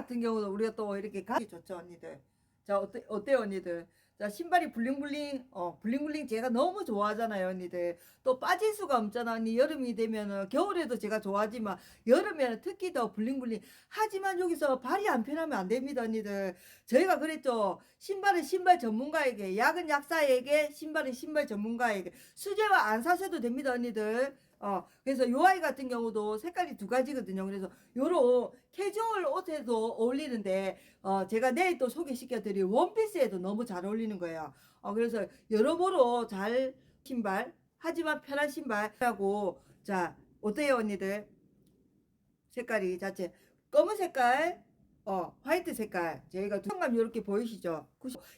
같은 경우도 우리가 또 이렇게 가기 좋죠 언니들. 자 어때 어때요 언니들? 자 신발이 블링블링 어 블링블링 제가 너무 좋아하잖아요 언니들. 또 빠질 수가 없잖아 언니 여름이 되면은 겨울에도 제가 좋아하지만 여름에는 특히 더 블링블링. 하지만 여기서 발이 안 편하면 안 됩니다 언니들. 저희가 그랬죠. 신발은 신발 전문가에게, 약은 약사에게, 신발은 신발 전문가에게 수제화 안 사셔도 됩니다 언니들. 어, 그래서 요 아이 같은 경우도 색깔이 두 가지거든요. 그래서 요런 캐주얼 옷에도 어울리는데, 어, 제가 내일 또 소개시켜 드릴 원피스에도 너무 잘 어울리는 거예요. 어, 그래서 여러모로 잘 신발, 하지만 편한 신발하고, 자, 어때요, 언니들? 색깔이 자체, 검은 색깔, 어, 화이트 색깔. 저희가 두감감 이렇게 보이시죠?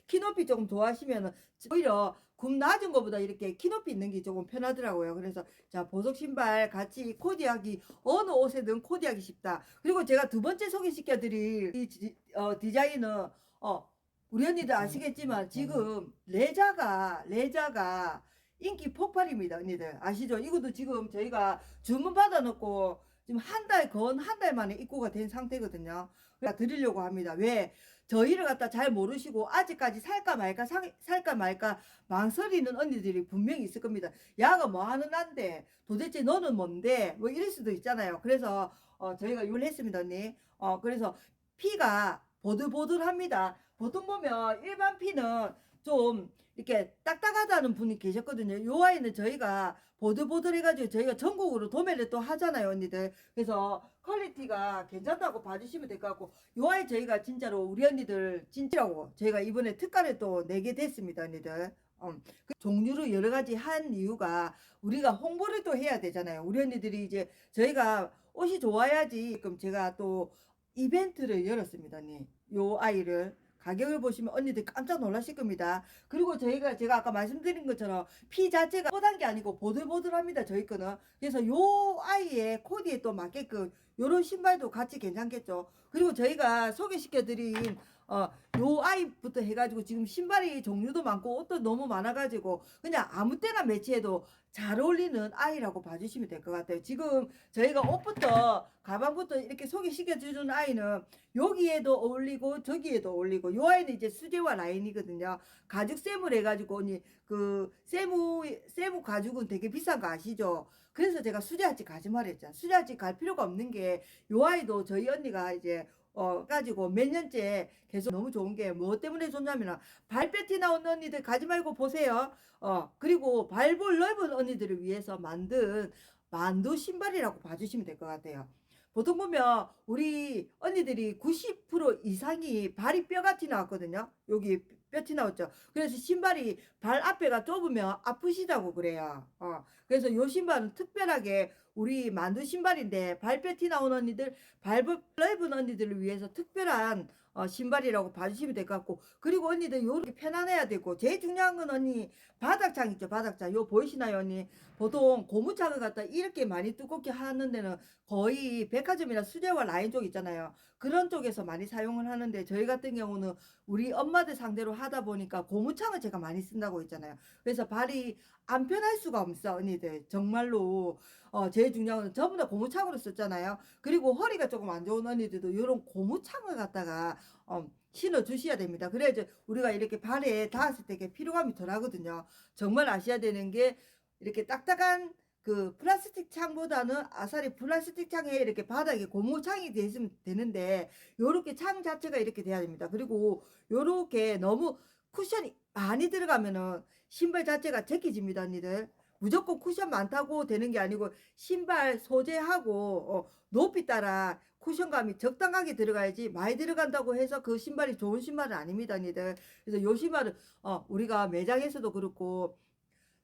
키 높이 조금 좋아하시면은, 오히려 굽 낮은 것보다 이렇게 키 높이 있는 게 조금 편하더라고요. 그래서 자 보석 신발 같이 코디하기 어느 옷에든 코디하기 쉽다. 그리고 제가 두 번째 소개시켜 드릴 이 디, 어, 디자인은 어 우리 언니들 아시겠지만 지금 레자가 레자가 인기 폭발입니다, 언니들 아시죠? 이것도 지금 저희가 주문 받아놓고 지금 한 달 건 한 달 만에 입고가 된 상태거든요. 그래서 드리려고 합니다. 왜? 저희를 갖다 잘 모르시고 아직까지 살까 말까 사, 살까 말까 망설이는 언니들이 분명히 있을 겁니다. 야가 뭐 하는 난데 도대체 너는 뭔데 뭐 이럴 수도 있잖아요. 그래서 어, 저희가 이걸 했습니다, 언니. 어 그래서 피가 보들보들합니다. 보통 보면 일반 피는 좀 이렇게 딱딱하다는 분이 계셨거든요. 요 아이는 저희가 보들보들해가지고 저희가 전국으로 도매를 또 하잖아요, 언니들. 그래서 퀄리티가 괜찮다고 봐주시면 될 것 같고, 요 아이 저희가 진짜로 우리 언니들 진짜라고 저희가 이번에 특가를 또 내게 됐습니다, 언니들. 음, 그 종류를 여러 가지 한 이유가 우리가 홍보를 또 해야 되잖아요. 우리 언니들이 이제 저희가 옷이 좋아야지. 그럼 제가 또 이벤트를 열었습니다, 언니. 요 아이를. 가격을 보시면 언니들 깜짝 놀라실 겁니다. 그리고 저희가 제가 아까 말씀드린 것처럼 피 자체가 뽀단 게 아니고 보들보들합니다. 저희 거는. 그래서 요 아이의 코디에 또 맞게끔 요런 신발도 같이 괜찮겠죠. 그리고 저희가 소개시켜드린 어, 요 아이부터 해가지고 지금 신발이 종류도 많고 옷도 너무 많아가지고 그냥 아무 때나 매치해도 잘 어울리는 아이라고 봐주시면 될 것 같아요. 지금 저희가 옷부터 가방부터 이렇게 소개시켜주는 아이는 여기에도 어울리고 저기에도 어울리고 요 아이는 이제 수제화 라인이거든요. 가죽 쌤을 해가지고 언니 그 세무 세무 가죽은 되게 비싼 거 아시죠? 그래서 제가 수제화집 가지 말했잖아. 수제화집 갈 필요가 없는 게 요 아이도 저희 언니가 이제 어 가지고 몇 년째 계속 너무 좋은 게 뭐 때문에 좋냐면 발빼티 나온 언니들 가지 말고 보세요. 어 그리고 발볼 넓은 언니들을 위해서 만든 만두 신발이라고 봐주시면 될 것 같아요. 보통 보면 우리 언니들이 90% 이상이 발이 뼈같이 나왔거든요. 여기 뼈티 나왔죠. 그래서 신발이 발 앞에가 좁으면 아프시다고 그래요. 어, 그래서 요 신발은 특별하게 우리 만두 신발인데 발뼈티 나온 언니들, 발 넓은 언니들을 위해서 특별한 어, 신발이라고 봐주시면 될 것 같고 그리고 언니들 요렇게 편안해야 되고 제일 중요한 건 언니 바닥창 있죠 바닥창. 요 보이시나요 언니? 보통 고무창을 갖다 이렇게 많이 두껍게 하는 데는 거의 백화점이나 수제화 라인 쪽 있잖아요. 그런 쪽에서 많이 사용을 하는데 저희 같은 경우는 우리 엄마들 상대로 하다 보니까 고무창을 제가 많이 쓴다고 했잖아요. 그래서 발이 안 편할 수가 없어 언니들 정말로 어 제일 중요한 건 전부 다 고무창으로 썼잖아요 그리고 허리가 조금 안 좋은 언니들도 이런 고무창을 갖다가 어, 신어 주셔야 됩니다. 그래야지 우리가 이렇게 발에 닿았을 때 이렇게 피로감이 덜 하거든요. 정말 아셔야 되는 게 이렇게 딱딱한 그 플라스틱 창보다는 아사리 플라스틱 창에 이렇게 바닥에 고무 창이 되어 있으면 되는데 요렇게 창 자체가 이렇게 돼야 됩니다. 그리고 요렇게 너무 쿠션이 많이 들어가면은 신발 자체가 제끼집니다, 언니들. 무조건 쿠션 많다고 되는 게 아니고 신발 소재하고 어, 높이 따라 쿠션감이 적당하게 들어가야지 많이 들어간다고 해서 그 신발이 좋은 신발은 아닙니다, 언니들. 그래서 요 신발은 어, 우리가 매장에서도 그렇고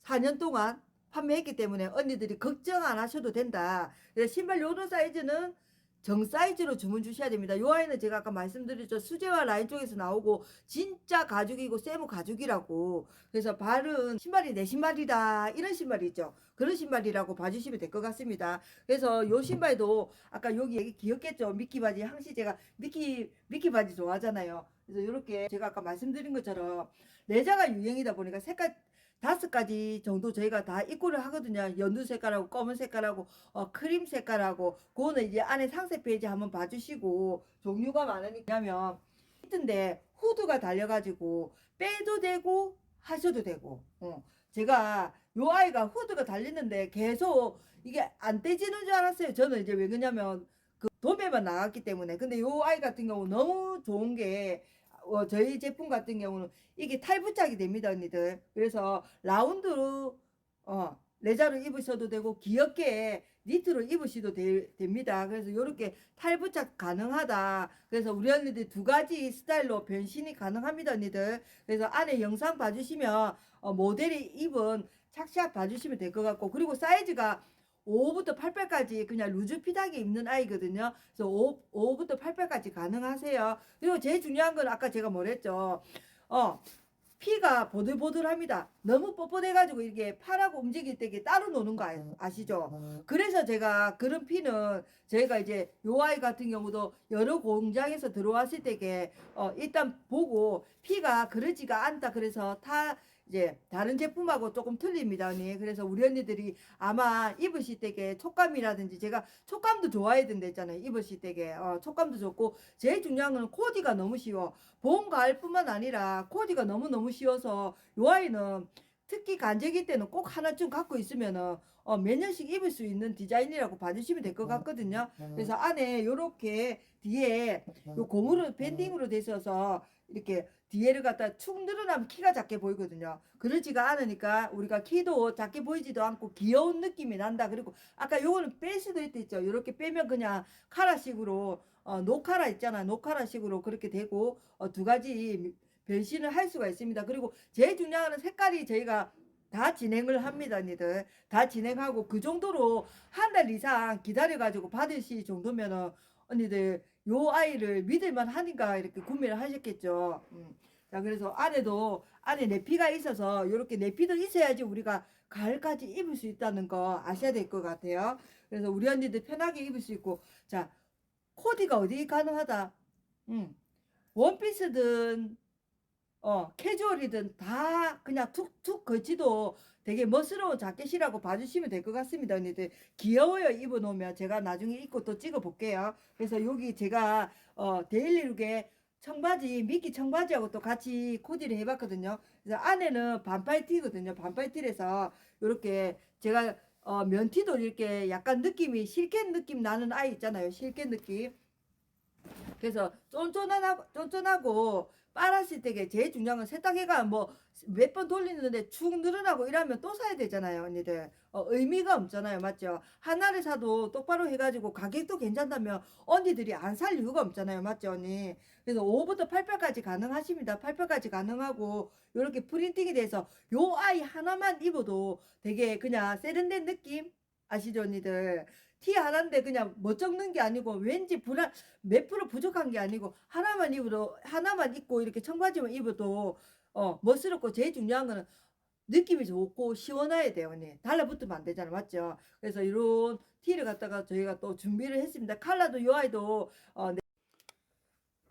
4년 동안 판매했기 때문에 언니들이 걱정 안 하셔도 된다. 신발 요런 사이즈는 정 사이즈로 주문 주셔야 됩니다. 요 아이는 제가 아까 말씀드렸죠. 수제화 라인 쪽에서 나오고 진짜 가죽이고 세무 가죽이라고. 그래서 발은 신발이 내 신발이다. 이런 신발이 있죠. 그런 신발이라고 봐주시면 될 것 같습니다. 그래서 요 신발도 아까 여기 얘기 귀엽겠죠. 미키 바지 항시 제가 미키 미키 바지 좋아하잖아요. 그래서 이렇게 제가 아까 말씀드린 것처럼 레자가 유행이다 보니까 색깔 다섯 가지 정도 저희가 다 입고를 하거든요. 연두 색깔하고 검은 색깔하고 어, 크림 색깔하고 그거는 이제 안에 상세 페이지 한번 봐주시고 종류가 많으니까면 있던데 후드가 달려가지고 빼도 되고 하셔도 되고 어. 제가 요 아이가 후드가 달리는데 계속 이게 안 떼지는 줄 알았어요. 저는 이제 왜 그러냐면 그 도매만 나갔기 때문에 근데 요 아이 같은 경우 너무 좋은 게 어, 저희 제품 같은 경우는 이게 탈부착이 됩니다, 언니들. 그래서 라운드로 어, 레자로 입으셔도 되고 귀엽게 니트로 입으셔도 되, 됩니다. 그래서 이렇게 탈부착 가능하다. 그래서 우리 언니들 두 가지 스타일로 변신이 가능합니다, 언니들. 그래서 안에 영상 봐주시면 어, 모델이 입은 착샷 봐주시면 될 것 같고 그리고 사이즈가 5부터 88까지 그냥 루즈 피하게 입는 아이거든요. 그래서 5, 5부터 88까지 가능하세요. 그리고 제일 중요한 건 아까 제가 뭐랬죠. 어, 피가 보들보들합니다. 너무 뻣뻣해가지고 이렇게 팔하고 움직일 때 이게 따로 노는 거 아- 아시죠? 그래서 제가 그런 피는 저희가 이제 요 아이 같은 경우도 여러 공장에서 들어왔을 때게 어 일단 보고 피가 그러지가 않다 그래서 타 이제 다른 제품하고 조금 틀립니다 언니. 그래서 우리 언니들이 아마 입으실 때게 촉감이라든지 제가 촉감도 좋아해야 된다 했잖아요. 입으실 때게 어 촉감도 좋고 제일 중요한 건 코디가 너무 쉬워. 봄 가을뿐만 아니라 코디가 너무너무 쉬워서 요 아이는 특히 간절기 때는 꼭 하나쯤 갖고 있으면은 어, 몇 년씩 입을 수 있는 디자인이라고 봐주시면 될 것 같거든요. 그래서 안에 요렇게 뒤에 요 고무로 밴딩으로 돼 있어서 이렇게 뒤에를 갖다 축 늘어나면 키가 작게 보이거든요. 그러지가 않으니까 우리가 키도 작게 보이지도 않고 귀여운 느낌이 난다. 그리고 아까 요거는 뺄 수도 있죠 요렇게 빼면 그냥 카라식으로 어, 노카라 있잖아. 노카라식으로 그렇게 되고 어, 두 가지 변신을 할 수가 있습니다. 그리고 제일 중요한 건 색깔이 저희가 다 진행을 합니다, 언니들. 다 진행하고 그 정도로 한 달 이상 기다려가지고 받으실 정도면은 언니들 요 아이를 믿을만 하니까 이렇게 구매를 하셨겠죠. 음. 자, 그래서 안에도 안에 내피가 있어서 이렇게 내피도 있어야지 우리가 가을까지 입을 수 있다는 거 아셔야 될 것 같아요. 그래서 우리 언니들 편하게 입을 수 있고, 자, 코디가 어디 가능하다. 음. 원피스든 어, 캐주얼이든 다 그냥 툭툭 거치도 되게 멋스러운 자켓이라고 봐주시면 될 것 같습니다, 언니들. 귀여워요, 입어놓으면. 제가 나중에 입고 또 찍어볼게요. 그래서 여기 제가, 어, 데일리룩에 청바지, 미끼 청바지하고 또 같이 코디를 해봤거든요. 그래서 안에는 반팔 티거든요. 반팔티에서 이렇게 제가, 어, 면티도 이렇게 약간 느낌이 실켓 느낌 나는 아이 있잖아요. 실켓 느낌. 그래서 쫀쫀하고, 쫀쫀하고, 빨았을 때게 제일 중요한 건 세탁기가 뭐 몇 번 돌리는데 축 늘어나고 이러면 또 사야 되잖아요, 언니들. 어, 의미가 없잖아요, 맞죠? 하나를 사도 똑바로 해가지고 가격도 괜찮다면 언니들이 안 살 이유가 없잖아요, 맞죠, 언니? 그래서 5부터 8팔까지 가능하십니다. 8팔까지 가능하고 이렇게 프린팅이 돼서 요 아이 하나만 입어도 되게 그냥 세련된 느낌 아시죠, 언니들? 티 하나인데 그냥 뭐 적는 게 아니고 왠지 불안 몇 프로 부족한 게 아니고 하나만 입어도 하나만 입고 이렇게 청바지만 입어도 어 멋스럽고 제일 중요한 거는 느낌이 좋고 시원해야 돼요 언니 달라붙으면 안 되잖아 맞죠 그래서 이런 티를 갖다가 저희가 또 준비를 했습니다 컬러도 요 아이도 어, 네.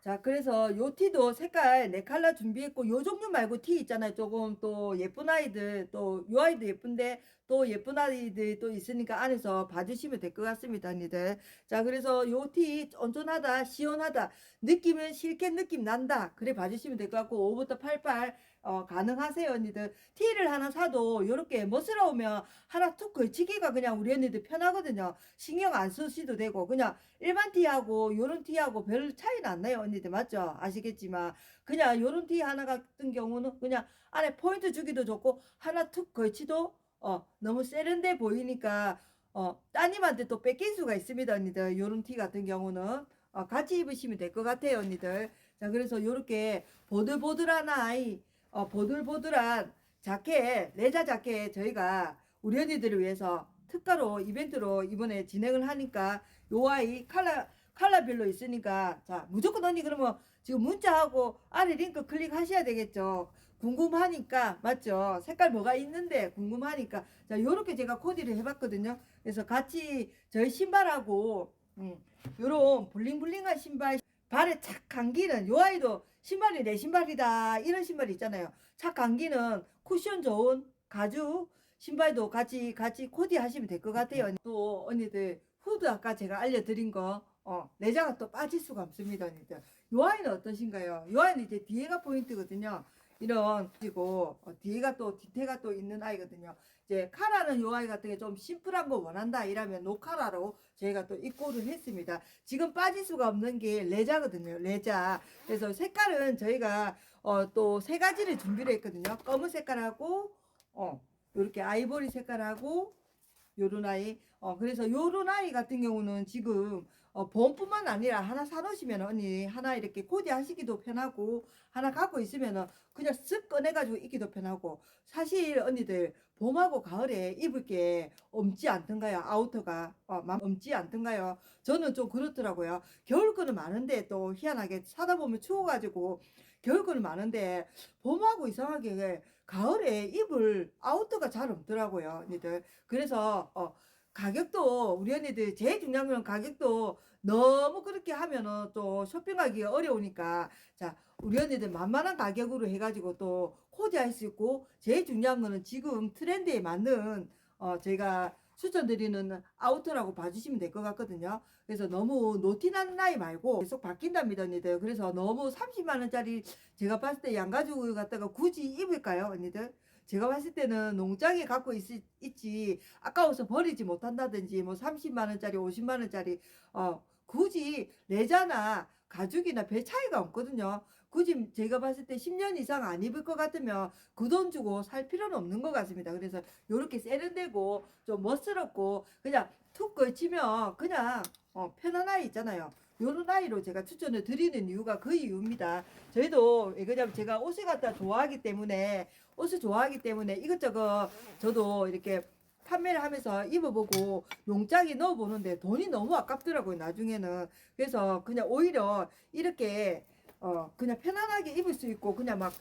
자 그래서 요 티도 색깔 네 컬러 준비했고 요 종류 말고 티 있잖아요. 조금 또 예쁜 아이들 또 요 아이도 예쁜데 또 예쁜 아이들 또 있으니까 안에서 봐주시면 될 것 같습니다 언니들. 자 그래서 요티 온전하다 시원하다 느낌은 실켓 느낌 난다. 그래 봐주시면 될 것 같고 5부터 88 어, 가능하세요 언니들. 티를 하나 사도 요렇게 멋스러우면 하나 툭 걸치기가 그냥 우리 언니들 편하거든요. 신경 안 쓰셔도 되고 그냥 일반 티하고 요런 티하고 별 차이는 안 나요 언니 들 맞죠? 아시겠지만 그냥 요런 티 하나 같은 경우는 그냥 안에 포인트 주기도 좋고 하나 툭 걸치도 어 너무 세련돼 보이니까 어 따님한테 또 뺏길 수가 있습니다 언니들. 요런 티 같은 경우는. 어, 같이 입으시면 될 것 같아요 언니들. 자 그래서 요렇게 보들보들한 아이 어, 보들보들한 자켓 레자 자켓 저희가 우리 언니들을 위해서 특가로 이벤트로 이번에 진행을 하니까 요 아이 칼라 칼라별로 있으니까. 자 무조건 언니 그러면 지금 문자하고 아래 링크 클릭하셔야 되겠죠. 궁금하니까 맞죠? 색깔 뭐가 있는데 궁금하니까. 자 요렇게 제가 코디를 해봤거든요. 그래서 같이 저희 신발하고 음, 요런 블링블링한 신발 발에 착 감기는 요 아이도 신발이 내 신발이다. 이런 신발 있잖아요. 착 감기는 쿠션 좋은 가죽 신발도 같이 같이 코디 하시면 될 것 같아요. 또 언니들 후드 아까 제가 알려드린 거 어, 내장은 또 빠질 수가 없습니다, 언니들. 요 아이는 어떠신가요? 요 아이는 이제 뒤에가 포인트거든요. 이런 그리고 어, 뒤에가 또 뒤태가 또 있는 아이거든요. 이제 카라는 요 아이 같은 게 좀 심플한 거 원한다 이라면 노카라로 저희가 또 입고를 했습니다. 지금 빠질 수가 없는 게 레자거든요. 레자. 그래서 색깔은 저희가 어, 또 세 가지를 준비를 했거든요. 검은 색깔하고 어, 요렇게 아이보리 색깔하고 요런 아이. 어, 그래서 요런 아이 같은 경우는 지금 어, 보험뿐만 아니라 하나 사놓으시면 언니 하나 이렇게 코디 하시기도 편하고 하나 갖고 있으면 그냥 쓱 꺼내가지고 입기도 편하고 사실 언니들 봄하고 가을에 입을 게 없지 않던가요? 아우터가? 어, 맘 없지 않던가요? 저는 좀 그렇더라고요. 겨울 거는 많은데 또 희한하게 사다 보면 추워가지고 겨울 거는 많은데 봄하고 이상하게 가을에 입을 아우터가 잘 없더라고요 언니들. 그래서 어, 가격도 우리 언니들 제일 중요한 건 가격도 너무 그렇게 하면은 또 쇼핑하기 어려우니까 자 우리 언니들 만만한 가격으로 해가지고 또 코디할 수 있고 제일 중요한 거는 지금 트렌드에 맞는 어 제가 추천드리는 아우터라고 봐주시면 될 것 같거든요. 그래서 너무 노티나는 나이 말고 계속 바뀐답니다, 언니들. 그래서 너무 30만 원짜리 제가 봤을 때 양가죽을 갖다가 굳이 입을까요, 언니들? 제가 봤을 때는 농장에 갖고 있, 있지 아까워서 버리지 못한다든지 뭐 30만 원짜리 50만 원짜리 어 굳이 레자나 가죽이나 별 차이가 없거든요. 굳이 제가 봤을 때 10년 이상 안 입을 것 같으면 그 돈 주고 살 필요는 없는 것 같습니다. 그래서 요렇게 세련되고 좀 멋스럽고 그냥 툭 걸치면 그냥 어, 편한 아이 있잖아요. 요런 아이로 제가 추천을 드리는 이유가 그 이유입니다. 저희도 왜 그러냐면 제가 옷을 갖다 좋아하기 때문에 옷을 좋아하기 때문에 이것저것 저도 이렇게 판매를 하면서 입어보고 용장에 넣어보는데 돈이 너무 아깝더라고요 나중에는 그래서 그냥 오히려 이렇게 어 그냥 편안하게 입을 수 있고 그냥 막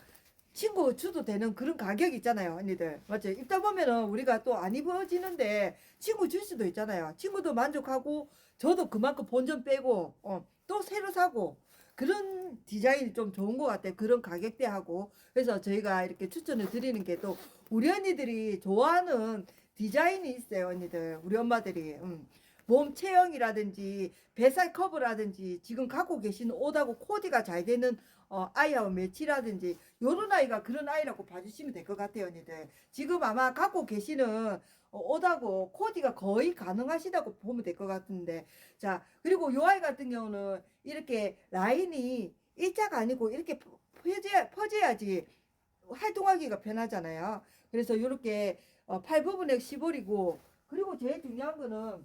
친구 주도 되는 그런 가격 있잖아요 언니들 맞죠 입다 보면은 우리가 또 안 입어지는데 친구 줄 수도 있잖아요 친구도 만족하고 저도 그만큼 본전 빼고 어 또 새로 사고 그런 디자인이 좀 좋은 것 같아요. 그런 가격대하고. 그래서 저희가 이렇게 추천을 드리는 게 또 우리 언니들이 좋아하는 디자인이 있어요, 언니들. 우리 엄마들이. 음. 몸 체형이라든지 뱃살 커브라든지 지금 갖고 계시는 옷하고 코디가 잘 되는 어, 아이하고 매치라든지 요런 아이가 그런 아이라고 봐주시면 될 것 같아요, 언니들. 지금 아마 갖고 계시는 어, 옷하고 코디가 거의 가능하시다고 보면 될 것 같은데 자 그리고 요 아이 같은 경우는 이렇게 라인이 일자가 아니고 이렇게 퍼져야, 퍼져야지 활동하기가 편하잖아요 그래서 이렇게 어, 팔 부분에 시볼이고 그리고 제일 중요한 거는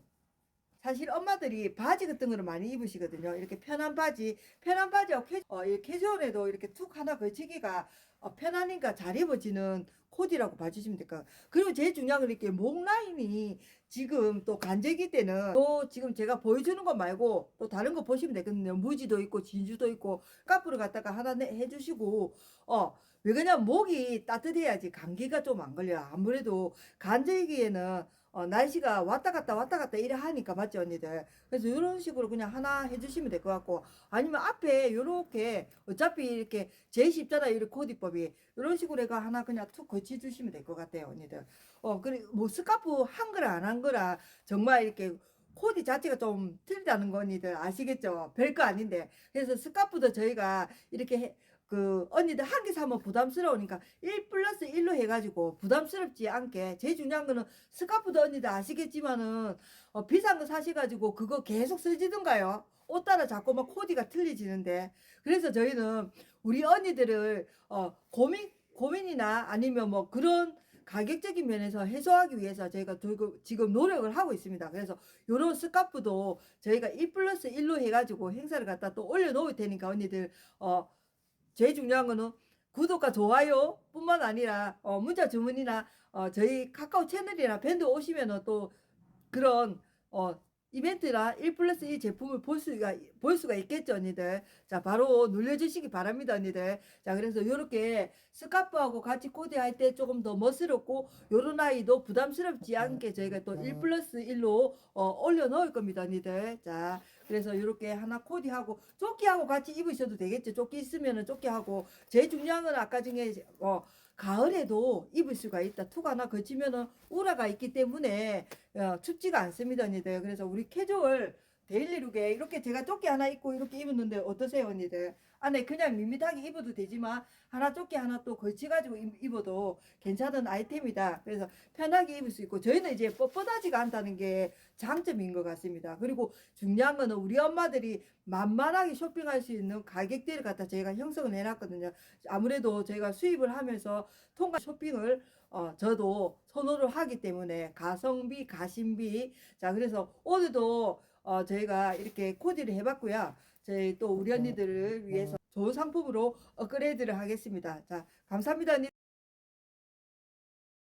사실 엄마들이 바지 같은 거를 많이 입으시거든요. 이렇게 편한 바지, 편한 바지하고 캐, 어, 이 캐주얼에도 이렇게 툭 하나 걸치기가 어, 편하니까 잘 입어지는 코디라고 봐주시면 될 것 같아요. 그리고 제일 중요한 건 이렇게 목 라인이 지금 또 간제기 때는 또 지금 제가 보여주는 거 말고 또 다른 거 보시면 되거든요. 무지도 있고 진주도 있고 까프를 갖다가 하나 내, 해주시고 어. 왜 그러냐면 목이 따뜻해야지 감기가 좀 안 걸려요. 아무래도 간절기에는 어, 날씨가 왔다 갔다 왔다 갔다 이래 하니까 맞죠 언니들? 그래서 이런 식으로 그냥 하나 해주시면 될 것 같고 아니면 앞에 요렇게 어차피 이렇게 쉽잖아요 이렇게 코디법이 이런 식으로 해가 하나 그냥 툭 거치 주시면 될 것 같아요 언니들. 어 그래 뭐 스카프 한 거라 안 한 거라 정말 이렇게 코디 자체가 좀 틀리다는 거 언니들 아시겠죠? 별거 아닌데. 그래서 스카프도 저희가 이렇게 해, 그 언니들 한 개 사면 부담스러우니까 1 플러스 1로 해가지고 부담스럽지 않게. 제일 중요한 거는 스카프도 언니들 아시겠지만은 어, 비싼 거 사셔가지고 그거 계속 쓰지던가요? 옷 따라 자꾸 막 코디가 틀리지는데. 그래서 저희는 우리 언니들을 어, 고민 고민이나 아니면 뭐 그런 가격적인 면에서 해소하기 위해서 저희가 지금 노력을 하고 있습니다. 그래서 요런 스카프도 저희가 1 플러스 1로 해가지고 행사를 갖다 또 올려놓을 테니까 언니들 어 제일 중요한 거는 구독과 좋아요 뿐만 아니라 어, 문자 주문이나 어, 저희 카카오 채널이나 밴드 오시면은 또 그런 어, 이벤트나 1 플러스 1 제품을 볼 수가 볼 수가 있겠죠 언니들? 자 바로 눌러주시기 바랍니다 언니들. 자 그래서 요렇게 스카프하고 같이 코디할 때 조금 더 멋스럽고 요런 아이도 부담스럽지 않게 저희가 또 1 플러스 1로 어, 올려 놓을 겁니다 언니들. 자 그래서 이렇게 하나 코디하고 조끼하고 같이 입으셔도 되겠죠. 조끼 있으면은 조끼하고. 제일 중요한 건 아까 중에 어 가을에도 입을 수가 있다. 툭 하나 걸치면은 우라가 있기 때문에 어, 춥지가 않습니다, 언니들. 그래서 우리 캐주얼 데일리룩에 이렇게 제가 조끼 하나 입고 이렇게 입었는데 어떠세요, 언니들? 안에 그냥 밋밋하게 입어도 되지만 하나 조끼 하나 또 걸쳐가지고 입- 입어도 괜찮은 아이템이다. 그래서 편하게 입을 수 있고 저희는 이제 뻣뻣하지가 않다는 게 장점인 것 같습니다. 그리고 중요한 거는 우리 엄마들이 만만하게 쇼핑할 수 있는 가격대를 갖다 저희가 형성을 해놨거든요. 아무래도 저희가 수입을 하면서 통과 쇼핑을 어, 저도 선호를 하기 때문에 가성비, 가심비. 자, 그래서 오늘도 어, 저희가 이렇게 코디를 해봤고요. 저희 또 우리 언니들을 위해서 좋은 상품으로 업그레이드를 하겠습니다. 자, 감사합니다, 언니.